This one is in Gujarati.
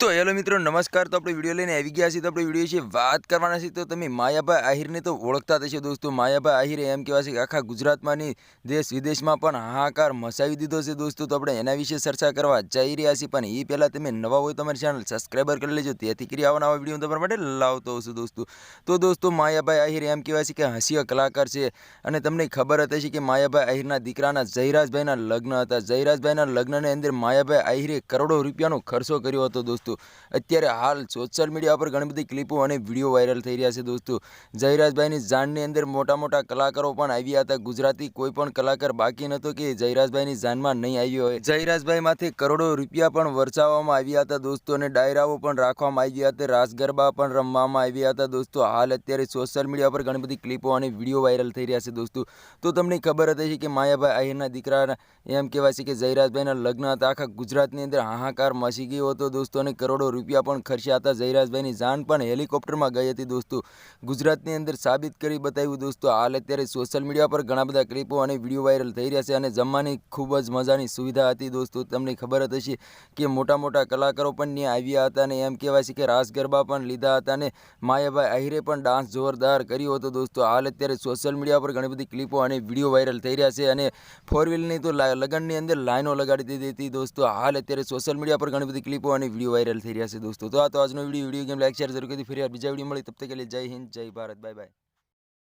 તો હેલો મિત્રો, નમસ્કાર. તો આપણે વીડિયો લઈને આવી ગયા છીએ. તો આપણે વીડિયો છે વાત કરવાના છીએ. તો તમે માયાભાઈ આહિરને તો ઓળખતા થશે દોસ્તો. માયાભાઈ આહિરે એમ કહેવાય છે કે આખા ગુજરાતમાંની દેશ વિદેશમાં પણ હાહાકાર મસાવી દીધો છે દોસ્તો. તો આપણે એના વિશે ચર્ચા કરવા જઈ રહ્યા છીએ. પણ એ પહેલાં તમે નવા હોય તમારી ચેનલ સબસ્ક્રાઈબર કરી લેજો. તેથી કરી આવા નવા વીડિયો તમારા માટે લાવતો હશું દોસ્તો. તો દોસ્તો, માયાભાઈ આહિર એમ કહેવાય છે કે હાસ્ય કલાકાર છે. અને તમને ખબર હતી છે કે માયાભાઈ આહિરના દીકરાના જયરાજભાઈના લગ્ન હતા. જયરાજભાઈના લગ્નની અંદર માયાભાઈ આહિરે કરોડો રૂપિયાનો ખર્ચો કર્યો હતો દોસ્તો. અત્યારે હાલ સોશિયલ મીડિયા પર ઘણી બધી ક્લિપો અને વીડિયો વાયરલ થઈ રહ્યા છે દોસ્તો. જયરાજભાઈની જાનની અંદર મોટા મોટા કલાકારો પણ આવ્યા હતા. ગુજરાતી કોઈ પણ કલાકાર બાકી નહોતો કે જયરાજભાઈની જાનમાં નહીં આવ્યો હોય. જયરાજભાઈમાંથી કરોડો રૂપિયા પણ વરસાવવામાં આવ્યા હતા દોસ્તો અને ડાયરાઓ પણ રાખવામાં આવ્યા હતા. રાસ ગરબા પણ રમવામાં આવ્યા હતા દોસ્તો. હાલ અત્યારે સોશિયલ મીડિયા પર ઘણી બધી ક્લિપો અને વીડિયો વાયરલ થઈ રહ્યા છે દોસ્તો. તો તમને ખબર હતી કે માયાભાઈ આહિરના દીકરા એમ કહેવાય છે કે જયરાજભાઈના લગ્ન હતા. આખા ગુજરાતની અંદર હાહાકાર મચી ગયો હતો દોસ્તો અને કરોડો રૂપિયા પણ ખર્ચ્યા હતા. જયરાજભાઈની જાન પણ હેલિકોપ્ટરમાં ગઈ હતી દોસ્તો. ગુજરાતની અંદર સાબિત કરી બતાવ્યું દોસ્તો હાલ અત્યારે સોશિયલ મીડિયા પર ઘણા બધા ક્લિપો અને વીડિયો વાયરલ થઈ રહ્યા છે અને જમવાની ખૂબ જ મજાની સુવિધા હતી દોસ્તો. તમને ખબર જ હશે કે મોટા મોટા કલાકારો પણ ત્યાં આવ્યા હતા અને એમ કહેવાય છે કે રાસ ગરબા પણ લીધા હતા અને માયાભાઈ આહિરે પણ ડાન્સ જોરદાર કર્યો હતો દોસ્તો. હાલ અત્યારે સોશિયલ મીડિયા પર ઘણી બધી ક્લિપો અને વીડિયો વાયરલ થઈ રહ્યા છે અને ફોર વ્હીલની તો લગ્નની અંદર લાઈનો લગાડી દીધી હતી દોસ્તો. હાલ અત્યારે સોશિયલ મીડિયા પર ઘણી બધી ક્લિપો અને વીડિયો વાયરલ થઈ રહ્યા છે દોસ્તો. તો આ તો આજનો video video game like share જરૂર કરી ફરી બીજા વીડિયો મળી તબ તક કે જય હિન્દ, જય ભારત બાય બાય